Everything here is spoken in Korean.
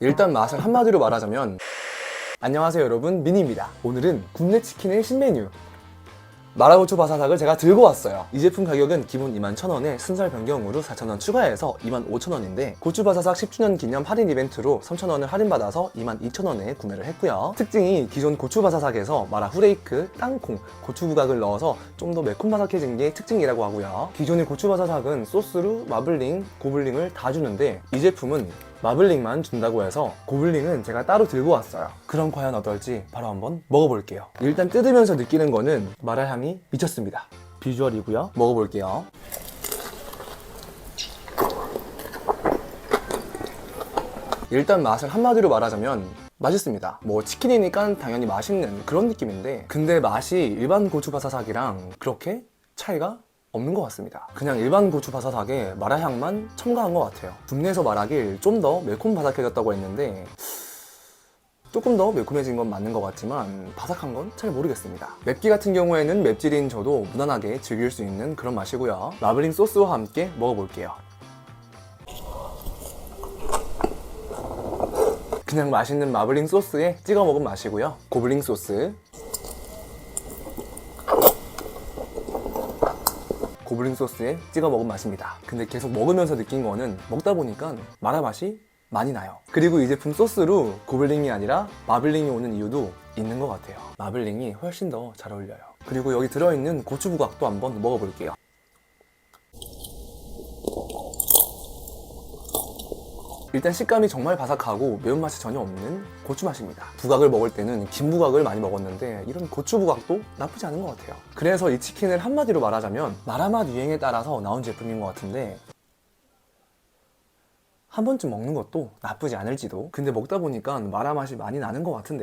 일단 맛을 한마디로 말하자면 안녕하세요 여러분. 미니입니다. 오늘은 굽네 치킨의 신메뉴 마라고추 바사삭을 제가 들고 왔어요. 이 제품 가격은 기본 21,000원에 순살 변경으로 4,000원 추가해서 25,000원인데 고추 바사삭 10주년 기념 할인 이벤트로 3,000원을 할인받아서 22,000원에 구매를 했고요. 특징이 기존 고추 바사삭에서 마라 후레이크, 땅콩, 고추 부각을 넣어서 좀 더 매콤바삭해진 게 특징이라고 하고요. 기존의 고추 바사삭은 소스로 마블링, 고블링을 다 주는데 이 제품은 마블링만 준다고 해서 고블링은 제가 따로 들고 왔어요. 그럼 과연 어떨지 바로 한번 먹어볼게요. 일단 뜯으면서 느끼는 거는 마라 향이 미쳤습니다. 비주얼이고요. 먹어볼게요. 일단 맛을 한마디로 말하자면 맛있습니다. 뭐 치킨이니까 당연히 맛있는 그런 느낌인데 근데 맛이 일반 고추 바사삭이랑 그렇게 차이가 없는 것 같습니다. 그냥 일반 고추 바사삭에 마라 향만 첨가한 것 같아요. 국내에서 말하길 좀 더 매콤 바삭해졌다고 했는데 조금 더 매콤해진 건 맞는 것 같지만 바삭한 건 잘 모르겠습니다. 맵기 같은 경우에는 맵찔인 저도 무난하게 즐길 수 있는 그런 맛이고요. 마블링 소스와 함께 먹어볼게요. 그냥 맛있는 마블링 소스에 찍어 먹은 맛이고요. 고블링 소스. 고블링 소스에 찍어 먹은 맛입니다. 근데 계속 먹으면서 느낀 거는 먹다 보니까 마라 맛이 많이 나요. 그리고 이 제품 소스로 고블링이 아니라 마블링이 오는 이유도 있는 것 같아요. 마블링이 훨씬 더 잘 어울려요. 그리고 여기 들어있는 고추 부각도 한번 먹어볼게요. 일단 식감이 정말 바삭하고 매운맛이 전혀 없는 고추 맛입니다. 부각을 먹을 때는 긴 부각을 많이 먹었는데 이런 고추 부각도 나쁘지 않은 것 같아요. 그래서 이 치킨을 한마디로 말하자면 마라맛 유행에 따라서 나온 제품인 것 같은데 한 번쯤 먹는 것도 나쁘지 않을지도. 근데 먹다 보니까 마라 맛이 많이 나는 것 같은데